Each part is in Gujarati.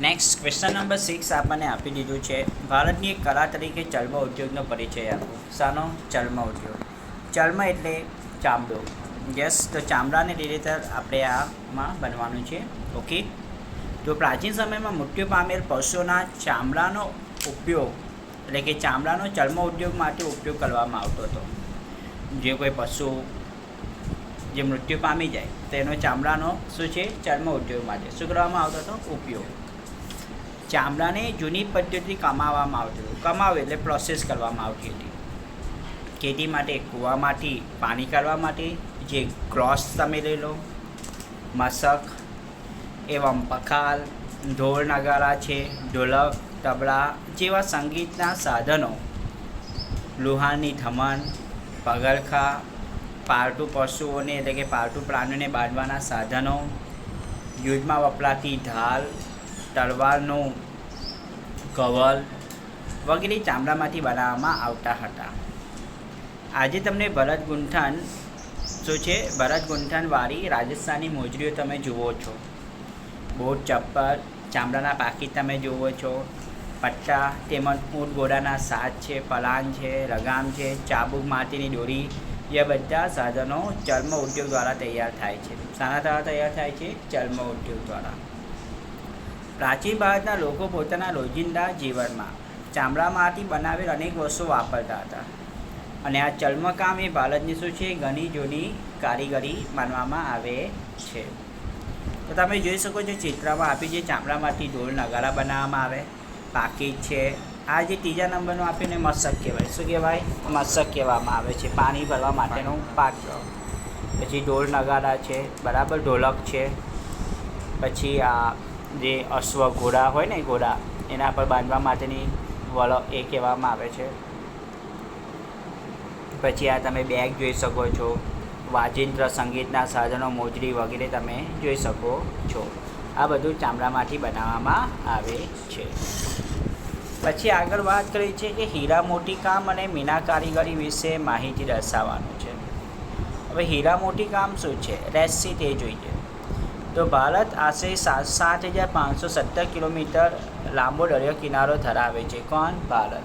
નેક્સ્ટ ક્વેશ્ચન નંબર સિક્સ આપણને આપી દીધું છે. ભારતની એક કલા તરીકે ચર્મ ઉદ્યોગનો પરિચય આપો. શાનો? ચર્મ ઉદ્યોગ. ચર્મ એટલે ચામડું. યસ તો ચામડાને રિલેટેડ આપણે આમાં બનવાનું છે. ઓકે તો પ્રાચીન સમયમાં મૃત્યુ પામેલ પશુઓના ચામડાનો ઉપયોગ, એટલે કે ચામડાનો ચર્મ ઉદ્યોગ માટે ઉપયોગ કરવામાં આવતો હતો. જે કોઈ પશુ જે મૃત્યુ પામી જાય તેનો ચામડાનો શું છે? ચર્મ ઉદ્યોગ માટે. શું કરવામાં આવતો હતો? ઉપયોગ. ચામડાને જૂની પદ્ધતિ કમાવામાં આવતું હતું. કમાવે એટલે પ્રોસેસ કરવામાં આવતી હતી. ખેતી માટે કૂવામાંથી પાણી કાઢવા માટે જે ક્રોસ તમે લઈ લો મશક એવમ પખાલ ઢોલ નગારા છે, ઢોલક, તબલા જેવા સંગીતના સાધનો, લુહારની ધમન, પગરખા, પાલતુ પશુઓને એટલે કે પાલતુ પ્રાણીઓને બાંધવાના સાધનો, યુદ્ધમાં વપરાતી ઢાલ તલવારનું કવલ વગેરે ચામડામાંથી બનાવવામાં આવતા હતા. આજે તમને ભરત ગુંઠન શું છે, ભરત ગુંઠનવાળી રાજસ્થાની મોજરીઓ તમે જુઓ છો. બોટ, ચપ્પલ, ચામડાના પાકીટ તમે જુઓ છો. પટ્ટા તેમજ ઊંટ ઘોડાના સાજ છે પલાન છે લગામ છે, ચાબુક, માટીની દોરી, એ બધા સાધનો ચર્મ ઉદ્યોગ દ્વારા તૈયાર થાય છે. શાના દ્વારા તૈયાર થાય છે ચર્મ ઉદ્યોગ દ્વારા. પ્રાચીન ભારતના લોકો પોતાના રોજિંદા જીવનમાં ચામડામાંથી બનાવેલ અનેક વસ્તુઓ વાપરતા હતા. અને આ ચર્મકામ એ ભારતની શું છે? ઘણી જૂની કારીગરી માનવામાં આવે છે. તો તમે જોઈ શકો છો, ચિત્રમાં આપી જે ચામડામાંથી ઢોલ નગારા બનાવવામાં આવે. પાકીજ છે, આ જે ત્રીજા નંબરનું આપીને મસ્તક કહેવાય. શું કહેવાય? મસ્તક કહેવામાં આવે છે. પાણી ભરવા માટેનું પાક પછી ઢોલ નગારા છે, બરાબર ઢોલક છે. પછી આ જે અશ્વ ઘોડા હોય ને ઘોડા, એના પર બાંધવા માટેની વળ એ કહેવામાં આવે છે. પછી આ તમે બેગ જોઈ શકો છો, વાજિંત્ર સંગીતના સાધનો, મોજડી વગેરે તમે જોઈ શકો છો. આ બધું ચામડામાંથી બનાવવામાં આવે છે. પછી આગળ વાત કરી છે કે હીરા મોટી કામ અને મીના કારીગરી વિશે માહિતી દર્શાવવાનું છે. હવે હીરા મોટી કામ શું છે? રેસી તે જોઈએ તો ભારત આશરે સાત સાત હજાર પાંચસો સત્તર કિલોમીટર લાંબો દરિયો કિનારો ધરાવે છે. કોણ? ભારત.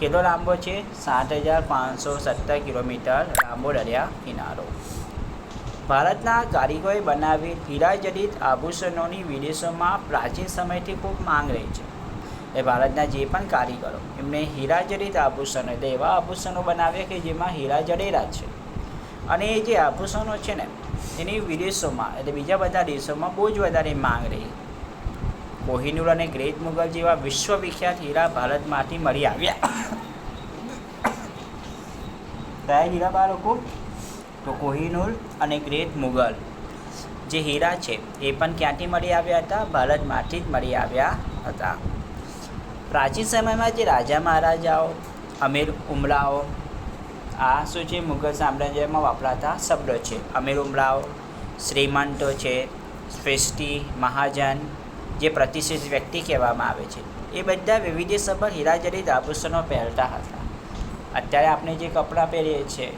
કેટલો લાંબો છે? સાત હજાર પાંચસો સત્તર કિલોમીટર લાંબો દરિયા કિનારો. ભારતના કારીગરોએ બનાવેલ હીરાજડિત આભૂષણોની વિદેશોમાં પ્રાચીન સમયથી ખૂબ માંગ રહી છે. એ ભારતના જે પણ કારીગરો, એમને હીરાજડિત આભૂષણો એટલે એવા આભૂષણો બનાવ્યા કે જેમાં હીરા જડેલા છે. અને એ જે આભૂષણો છે ને, એની વિદેશોમાં, એટલે બીજા બધા દેશોમાં બહુ જ વધારે માંગ રહી. કોહિનૂર અને ગ્રેટ મુગલ જેવા વિશ્વવિખ્યાત હીરા ભારતમાંથી મળી આવ્યા. કયા હીરા બાળકો? તો કોહિનૂર અને ગ્રેટ મુગલ. જે હીરા છે, એ પણ ક્યાંથી મળી આવ્યા હતા? ભારતમાંથી જ મળી આવ્યા હતા. પ્રાચીન સમયમાં જે રાજા મહારાજાઓ, અમીર ઉમરાઓ આ શું છે મુઘલ સામ્રાજ્યમાં વપરાતા શબ્દો છે. અમીર ઉમરાવ, શ્રીમંતો છે, શ્રેષ્ઠી, મહાજન, જે પ્રતિષ્ઠિત વ્યક્તિ કહેવામાં આવે છે. એ બધા વિવિધસભર હીરાજડિત આભૂષણો પહેરતા હતા. અત્યારે આપણે જે કપડાં પહેરીએ છીએ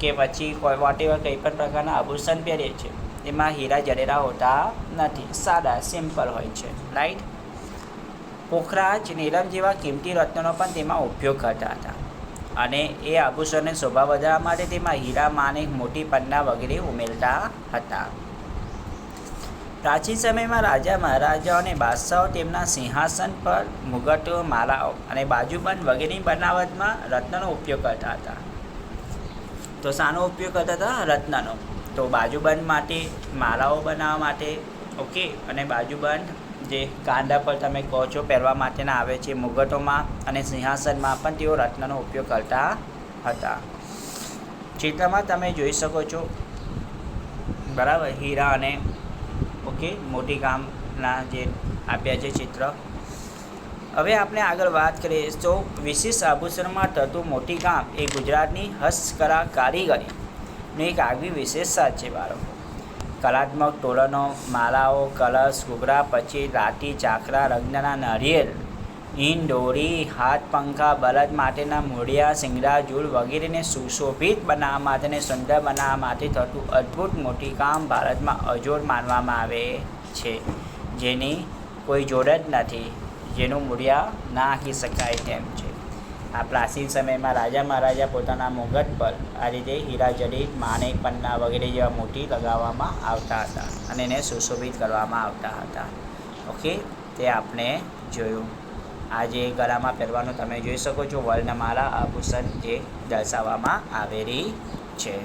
કે પછી કોઈ વોટેવર કંઈ પણ પ્રકારના આભૂષણ પહેરીએ છીએ, એમાં હીરા જડેલા હોતા નથી. સાદા, સિમ્પલ હોય છે. રાઈટ પોખરાજ, નીલમ જેવા કિંમતી રત્નોનો પણ તેમાં ઉપયોગ કરતા હતા. અને એ આભૂષણને શોભા વધારવા માટે તેમાં હીરા, માણેક, મોટી પન્ના વગેરે ઉમેરતા હતા. પ્રાચીન સમયમાં રાજા મહારાજાઓ અને બાદશાહો તેમના સિંહાસન પર મુગટો, માળાઓ અને બાજુબંધ વગેરેની બનાવટમાં રત્નનો ઉપયોગ કરતા હતા. તો શાનો ઉપયોગ કરતા હતા? રત્નનો. તો બાજુબંધ માટે, માળાઓ બનાવવા માટે, ઓકે, અને બાજુબંધ જે કાંડા પર તમે કહો છો, પહેરવા માટેના આવે છે મુગટોમાં અને સિંહાસનમાં પણ તેઓ રત્નનો ઉપયોગ કરતા હતા. ચિત્રમાં તમે જોઈ શકો છો, બરાબર, હીરા અને, ઓકે, મોટી કામના જે આપ્યા છે ચિત્ર. હવે આપણે આગળ વાત કરીએ તો વિશિષ્ટ આભૂષણમાં થતું મોટી કામ એ ગુજરાતની હસ્તકલા કારીગરીની એક આગવી વિશેષતા છે બાળકો. કલાત્મક તોરણો, માળાઓ, કલશ, ઘૂઘરા, પછી રાતી ચાકરા લગ્નના નારિયેલ, ઈન, દોરી, હાથ, પંખા બળદ માટેના મૂળિયા, સિંગડા જૂળ વગેરેને સુશોભિત બનાવવા માટે અને સુંદર બનાવવા માટે થતું અદ્ભુત મોટી કામ ભારતમાં અજોડ માનવામાં આવે છે. જેની કોઈ જોડ જ નથી. જેનું મૂળિયા ના આંકી શકાય તેમ છે. આ પ્રાચીન સમયમાં રાજા મહારાજા પોતાના મુગટ પર આ રીતે હીરા જડિત માણેક, પન્ના વગેરે જેવા મોતી લગાવવામાં આવતા હતા અને એને સુશોભિત કરવામાં આવતા હતા. ઓકે, તે આપણે જોયું. આ જે ગળામાં પહેરવાનું તમે જોઈ શકો છો. વર્ણમાળા આભૂષણ જે દર્શાવવામાં આવેલી છે.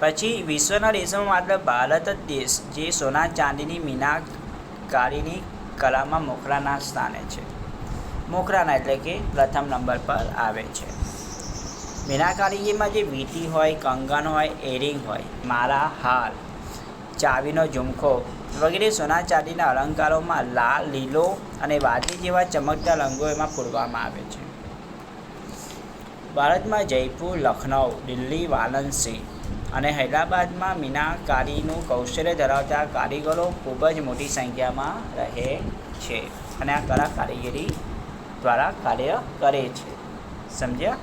પછી વિશ્વના દેશોમાં માત્ર ભારત જ દેશ જે સોના ચાંદીની મીનાકારીની કલામાં મોખરાના સ્થાને છે. મોખરાના એટલે કે પ્રથમ નંબર પર આવે છે. મીનાકારીમાં જે વીંટી હોય, કંગન હોય, એરિંગ હોય, મારા હાર ચાવીનો ઝુમખો વગેરે સોના ચાંદીના અલંકારોમાં લાલ, લીલો અને વાદળી જેવા ચમકતા રંગો એમાં પૂરવામાં આવે છે. ભારતમાં જયપુર, લખનઉ, દિલ્હી, વારાણસી અને હૈદરાબાદમાં મીનાકારીનું કૌશલ્ય ધરાવતા કારીગરો ખૂબ જ મોટી સંખ્યામાં રહે છે અને આ કલા કારીગરી દ્વારા કાર્ય કરે છે. સમજ્યા?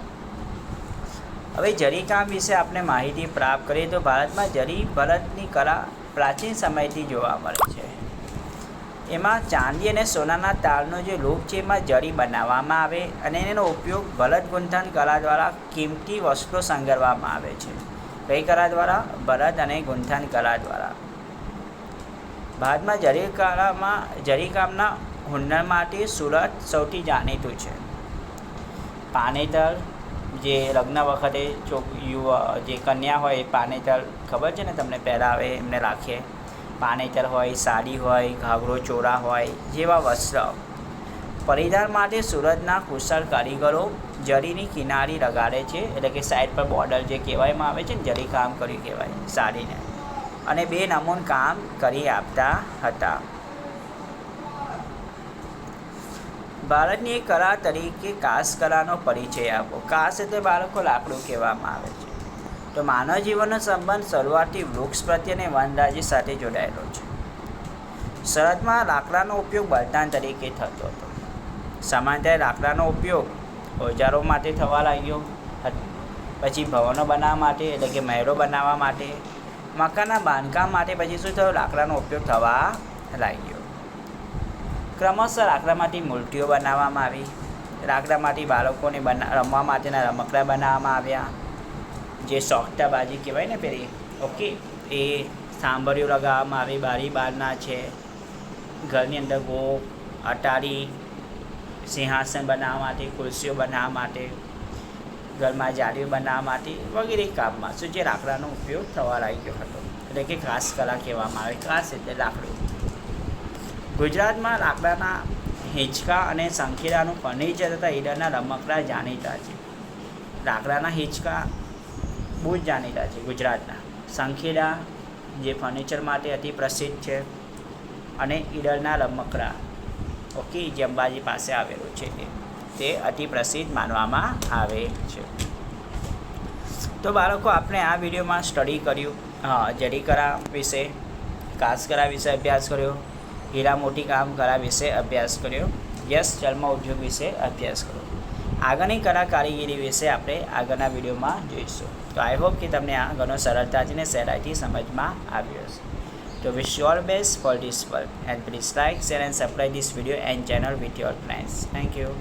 હવે જરીકામ વિશે આપણે માહિતી પ્રાપ્ત કરીએ તો ભારતમાં જરી ભરતની કલા પ્રાચીન સમયથી જોવા મળે છે. એમાં ચાંદી અને સોનાના તારનો જે લોભ છે, એમાં જરી બનાવવામાં આવે અને એનો ઉપયોગ ભરત ગુંથન કલા દ્વારા કિંમતી વસ્તુઓ સંગરવામાં આવે છે. કઈ કલા દ્વારા, ભરત અને ગુંથન કલા દ્વારા. ભારતમાં જરી કલામાં જરીકામના હુન્નર માટે સુરત સૌથી જાણીતું છે. પાનેતર જે લગ્ન વખતે ચોક યુવા, જે કન્યા હોય એ પાનેતર ખબર છે ને તમને પહેરાવે એમને રાખે પાનેતર હોય, સાડી હોય, ઘાઘરો, ચોરા હોય, જેવા વસ્ત્ર પરિધાન માટે સુરતના કુશળ કારીગરો જરીની કિનારી લગાડે છે. એટલે કે સાઈડ પર બોર્ડર જે કહેવામાં આવે છે ને, જરી કામ કર્યું કહેવાય, સાડીને. અને બે નમૂન કામ કરી આપતા હતા. ભારતની એક કલા તરીકે કાસ કલાનો પરિચય આપો. કાસ એટલે બાળકો લાકડું કહેવામાં આવે છે. તો માનવ જીવનનો સંબંધ શરૂઆતથી વૃક્ષ પ્રત્યે અને વનરાજી સાથે જોડાયેલો છે. શરદમાં લાકડાનો ઉપયોગ બળતણ તરીકે થતો હતો. સામાન્યતઃ લાકડાનો ઉપયોગ ઓજારો માટે થવા લાગ્યો પછી ભવનો બનાવવા માટે એટલે કે મહેલો બનાવવા માટે, મકાનના બાંધકામ માટે પછી શું થયું? લાકડાનો ઉપયોગ થવા લાગ્યો. ક્રમશઃ લાકડામાંથી મૂર્તિઓ બનાવવામાં આવી. લાકડામાંથી બાળકોને બના, રમવા માટેના રમકડા બનાવવામાં આવ્યા. જે સોગટાબાજી કહેવાય ને પેલી, ઓકે, એ સાંભળીઓ લગાવવામાં આવી. બારી બારના છે, ઘરની અંદર ગો અટારી સિંહાસન બનાવવા માટે, ખુરશીઓ બનાવવા માટે, ઘરમાં જાળીઓ બનાવવા માટે વગેરે કામમાં. શું જે લાકડાનો ઉપયોગ થવા લાગ્યો હતો. એટલે કે ખાસ કલા કહેવામાં આવે, ખાસ એટલે લાકડું. ગુજરાતમાં લાકડાના હિંચકા અને સંખેડાનું ફર્નિચર તથા ઈડરના રમકડા જાણીતા છે. લાકડાના હિંચકા બહુ જ જાણીતા છે ગુજરાતના. સંખેડા જે ફર્નિચર માટે અતિ પ્રસિદ્ધ છે અને ઈડરના રમકડા. ઓકે જે અંબાજી પાસે આવેલું છે તે અતિ પ્રસિદ્ધ માનવામાં આવે છે. તો બાળકો, આપણે આ વિડીયોમાં સ્ટડી કર્યું. હા જરીકરા વિશે કાસકરા વિશે અભ્યાસ કર્યો. હીરા મોટી કામ કરા વિશે અભ્યાસ કર્યો. યસ, ચર્મ ઉદ્યોગ વિશે અભ્યાસ કર્યો. આગળની કલા કારીગીરી વિશે આપણે આગળના વિડીયોમાં જોઈશું. તો આઈ હોપ કે તમને આ ઘણો સરળતાથી ને સહેલાઈથી સમજમાં આવ્યો હશે. to wish your best for this work. And please like share and subscribe this video and channel with your friends. Thank you.